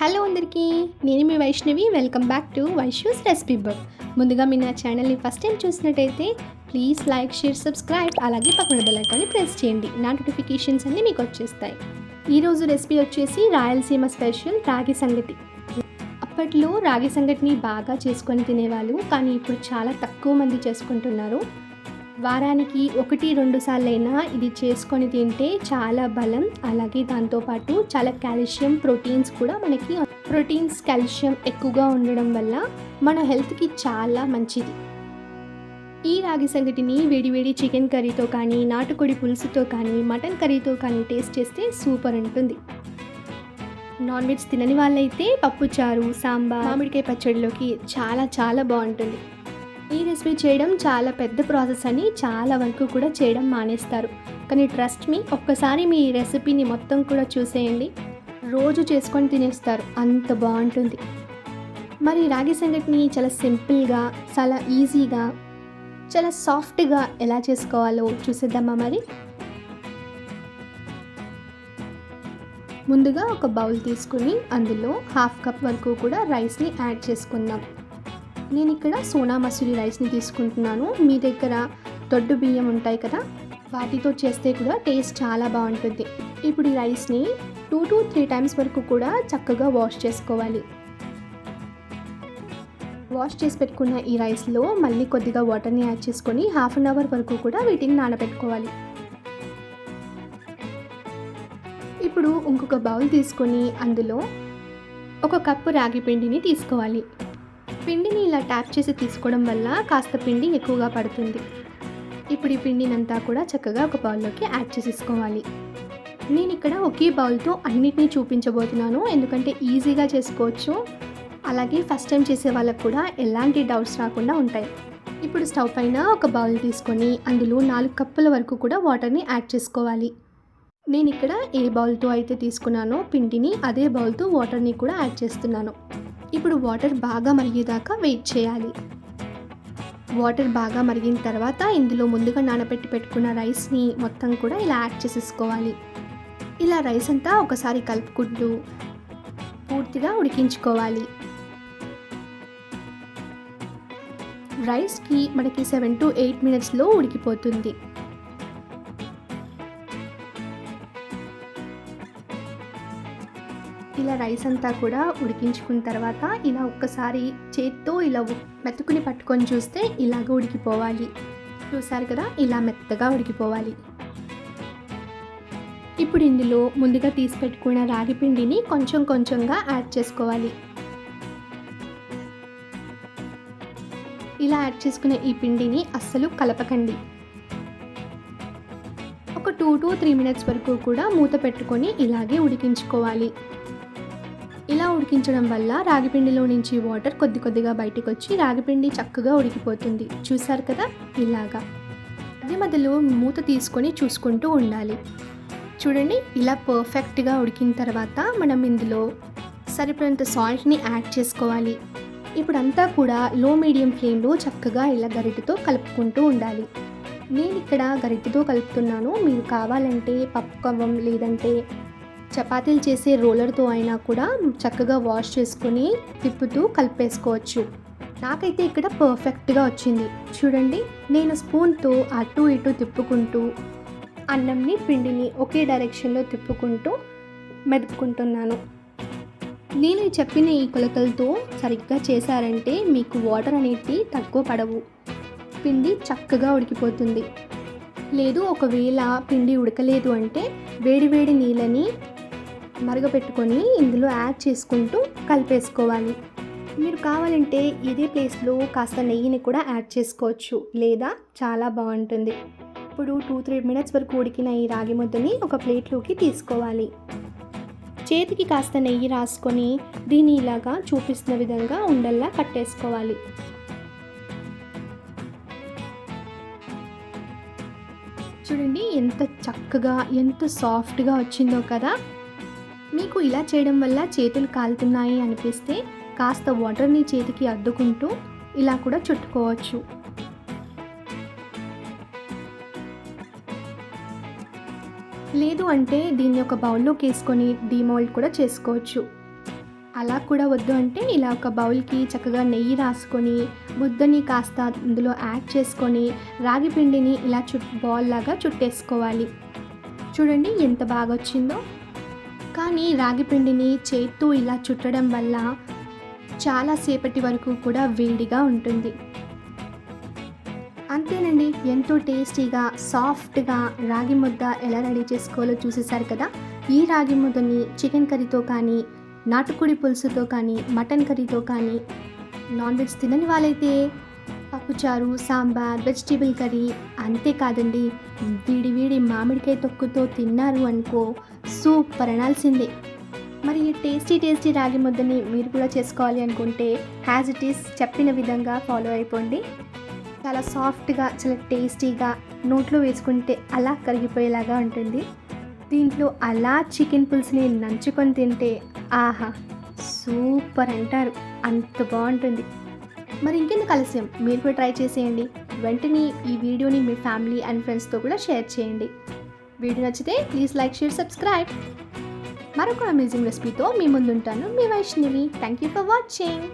Hello అందరికీ నేను మీ Vaishnavi. Welcome back to Vaishu's recipe book ముందుగా మీ నా ఛానల్ని ఫస్ట్ టైం చూసినట్టయితే ప్లీజ్ లైక్ షేర్ సబ్స్క్రైబ్ అలాగే పక్కన బెల్ ఐకాన్ని ప్రెస్ చేయండి. నా నోటిఫికేషన్స్ అన్నీ మీకు వచ్చేస్తాయి. ఈరోజు రెసిపీ వచ్చేసి రాయలసీమ స్పెషల్ రాగి సంగటి. అప్పట్లో రాగి సంగటిని బాగా చేసుకొని తినేవాళ్ళు కానీ ఇప్పుడు చాలా తక్కువ మంది చేసుకుంటున్నారు. వారానికి ఒకటి రెండు సార్లైనా ఇది చేసుకొని తింటే చాలా బలం. అలాగే దాంతోపాటు చాలా కాల్షియం ప్రోటీన్స్ కూడా మనకి ప్రోటీన్స్ కాల్షియం ఎక్కువగా ఉండడం వల్ల మన హెల్త్కి చాలా మంచిది. ఈ రాగి సంగటిని వేడివేడి చికెన్ కర్రీతో కానీ నాటుకోడి పులుసుతో కానీ మటన్ కర్రీతో కానీ టేస్ట్ చేస్తే సూపర్ ఉంటుంది. నాన్ వెజ్ తినని వాళ్ళైతే పప్పుచారు సాంబార్ మామిడికాయ పచ్చడిలోకి చాలా చాలా బాగుంటుంది. ఈ రెసిపీ చేయడం చాలా పెద్ద ప్రాసెస్ అని చాలా వరకు కూడా చేయడం మానేస్తారు. కానీ ట్రస్ట్ మీ ఒక్కసారి మీ రెసిపీని మొత్తం కూడా చూసేయండి. రోజు చేసుకొని తినేస్తారు. అంత బాగుంటుంది. మరి రాగి సంగటిని చాలా సింపుల్గా చాలా ఈజీగా చాలా సాఫ్ట్గా ఎలా చేసుకోవాలో చూసేద్దామా మరి? ముందుగా ఒక బౌల్ తీసుకుని అందులో హాఫ్ కప్ వరకు కూడా రైస్ని యాడ్ చేసుకుందాం. నేను ఇక్కడ సోనా మసూరి రైస్ని తీసుకుంటున్నాను. మీ దగ్గర దొడ్డు బియ్యం ఉంటాయి కదా వాటితో చేస్తే కూడా టేస్ట్ చాలా బాగుంటుంది. ఇప్పుడు ఈ రైస్ని టూ టు త్రీ టైమ్స్ వరకు కూడా చక్కగా వాష్ చేసుకోవాలి. వాష్ చేసి పెట్టుకున్న ఈ రైస్లో మళ్ళీ కొద్దిగా వాటర్ని యాడ్ చేసుకొని హాఫ్ అన్ అవర్ వరకు కూడా వీటిని నానబెట్టుకోవాలి. ఇప్పుడు ఇంకొక బౌల్ తీసుకొని అందులో ఒక కప్పు రాగి పిండిని తీసుకోవాలి. పిండిని ఇలా ట్యాప్ చేసి తీసుకోవడం వల్ల కాస్త పిండి ఎక్కువగా పడుతుంది. ఇప్పుడు ఈ పిండినంతా కూడా చక్కగా ఒక బౌల్లోకి యాడ్ చేసేసుకోవాలి. నేను ఇక్కడ ఒకే బౌల్తో అన్నిటినీ చూపించబోతున్నాను. ఎందుకంటే ఈజీగా చేసుకోవచ్చు. అలాగే ఫస్ట్ టైం చేసే వాళ్ళకు కూడా ఎలాంటి డౌట్స్ రాకుండా ఉంటాయి. ఇప్పుడు స్టవ్ పైన ఒక బౌల్ తీసుకొని అందులో నాలుగు కప్పుల వరకు కూడా వాటర్ని యాడ్ చేసుకోవాలి. నేను ఇక్కడ ఏ బౌల్తో అయితే తీసుకున్నానో పిండిని అదే బౌల్తో వాటర్ని కూడా యాడ్ చేస్తున్నాను. ఇప్పుడు వాటర్ బాగా మరిగేదాకా వెయిట్ చేయాలి. వాటర్ బాగా మరిగిన తర్వాత ఇందులో ముందుగా నానబెట్టి పెట్టుకున్న రైస్ని మొత్తం కూడా ఇలా యాడ్ చేసేసుకోవాలి. ఇలా రైస్ అంతా ఒకసారి కలుపుకుంటూ పూర్తిగా ఉడికించుకోవాలి. రైస్కి మనకి సెవెన్ టు ఎయిట్ మినిట్స్లో ఉడికిపోతుంది. ఇలా రైస్ అంతా కూడా ఉడికించుకున్న తర్వాత ఇలా ఒక్కసారి చేత్తో ఇలా మెతుకుని పట్టుకొని చూస్తే ఇలాగ ఉడికిపోవాలి. చూసారు కదా? ఇలా మెత్తగా ఉడికిపోవాలి. ఇప్పుడు ఇందులో ముందుగా తీసి పెట్టుకున్న రాగి పిండిని కొంచెం కొంచెంగా యాడ్ చేసుకోవాలి. ఇలా యాడ్ చేసుకున్న ఈ పిండిని అస్సలు కలపకండి. ఒక టూ టు త్రీ మినిట్స్ వరకు కూడా మూత పెట్టుకొని ఇలాగే ఉడికించుకోవాలి. ఇలా ఉడికించడం వల్ల రాగిపిండిలో నుంచి వాటర్ కొద్ది కొద్దిగా బయటకు వచ్చి రాగిపిండి చక్కగా ఉడికిపోతుంది. చూసారు కదా? ఇలాగా. మధ్య మధ్యలో మూత తీసుకొని చూసుకుంటూ ఉండాలి. చూడండి ఇలా పర్ఫెక్ట్గా ఉడికిన తర్వాత మనం ఇందులో సరిపడంత సాల్ట్ని యాడ్ చేసుకోవాలి. ఇప్పుడంతా కూడా లో మీడియం ఫ్లేమ్లో చక్కగా ఇలా గరిటెతో కలుపుకుంటూ ఉండాలి. నేను ఇక్కడ గరిటెతో కలుపుతున్నాను. మీరు కావాలంటే పప్పు కవ్వం లేదంటే చపాతీలు చేసే రోలర్తో అయినా కూడా చక్కగా వాష్ చేసుకొని తిప్పుతూ కలిపేసుకోవచ్చు. నాకైతే ఇక్కడ పర్ఫెక్ట్గా వచ్చింది. చూడండి నేను స్పూన్తో అటు ఇటు తిప్పుకుంటూ అన్నంని పిండిని ఒకే డైరెక్షన్లో తిప్పుకుంటూ మెదుపుకుంటున్నాను. నేను చెప్పిన ఈ కొలతలతో సరిగ్గా చేశారంటే మీకు వాటర్ అనేది తక్కువ పడవు. పిండి చక్కగా ఉడికిపోతుంది. లేదు ఒకవేళ పిండి ఉడకలేదు అంటే వేడివేడి నీళ్ళని మరగపెట్టుకొని ఇందులో యాడ్ చేసుకుంటూ కలిపేసుకోవాలి. మీరు కావాలంటే ఇదే ప్లేస్లో కాస్త నెయ్యిని కూడా యాడ్ చేసుకోవచ్చు లేదా చాలా బాగుంటుంది. ఇప్పుడు టూ త్రీ మినిట్స్ వరకు ఉడికిన ఈ రాగి ముద్దని ఒక ప్లేట్లోకి తీసుకోవాలి. చేతికి కాస్త నెయ్యి రాసుకొని దీన్ని ఇలాగా చూపిస్తున్న విధంగా ఉండల్లా కట్టేసుకోవాలి. చూడండి ఎంత చక్కగా ఎంత సాఫ్ట్గా వచ్చిందో కదా! మీకు ఇలా చేయడం వల్ల చేతులు కాలుతున్నాయి అనిపిస్తే కాస్త వాటర్ని చేతికి అద్దుకుంటూ ఇలా కూడా చుట్టుకోవచ్చు. లేదు అంటే దీన్ని ఒక బౌల్లోకి వేసుకొని డీమోల్డ్ కూడా చేసుకోవచ్చు. అలా కూడా వద్దు అంటే ఇలా ఒక బౌల్కి చక్కగా నెయ్యి రాసుకొని బుద్ధని కాస్త అందులో యాడ్ చేసుకొని రాగి పిండిని ఇలా చుట్ బాల్ లాగా చుట్టేసుకోవాలి. చూడండి ఎంత బాగా వచ్చిందో కానీ రాగి పిండిని చేత్తో ఇలా చుట్టడం వల్ల చాలాసేపటి వరకు కూడా వేడిగా ఉంటుంది. అంతేనండి ఎంతో టేస్టీగా సాఫ్ట్గా రాగి ముద్ద ఎలా రెడీ చేసుకోవాలో చూసేశారు కదా? ఈ రాగి ముద్దని చికెన్ కర్రీతో కానీ నాటుకోడి పులుసుతో కానీ మటన్ కర్రీతో కానీ నాన్ వెజ్ తినని వాళ్ళైతే పప్పుచారు సాంబార్ వెజిటేబుల్ కర్రీ అంతేకాదండి వీడి వీడి మామిడికాయ తొక్కుతో తిన్నారు అనుకో సూపర్ అనాల్సిందే. మరి ఈ టేస్టీ టేస్టీ రాగి ముద్దని మీరు కూడా చేసుకోవాలి అనుకుంటే హ్యాజ్ ఇట్ ఈస్ చెప్పిన విధంగా ఫాలో అయిపోండి. చాలా సాఫ్ట్గా చాలా టేస్టీగా నోట్లో వేసుకుంటే అలా కరిగిపోయేలాగా ఉంటుంది. దీంట్లో అలా చికెన్ పులుసుని నంచుకొని తింటే ఆహా సూపర్ అంటారు. అంత బాగుంటుంది. మరి ఇంకెందుకు ఆలస్యం? మీరు కూడా ట్రై చేసేయండి. వెంటనే ఈ వీడియోని మీ ఫ్యామిలీ అండ్ ఫ్రెండ్స్తో కూడా షేర్ చేయండి. వీడియో నచ్చితే ప్లీజ్ లైక్ షేర్ సబ్స్క్రైబ్ మరొక అమేజింగ్ రెసిపీతో మీ ముందుంటాను మీ Vaishnavi. Thank you for watching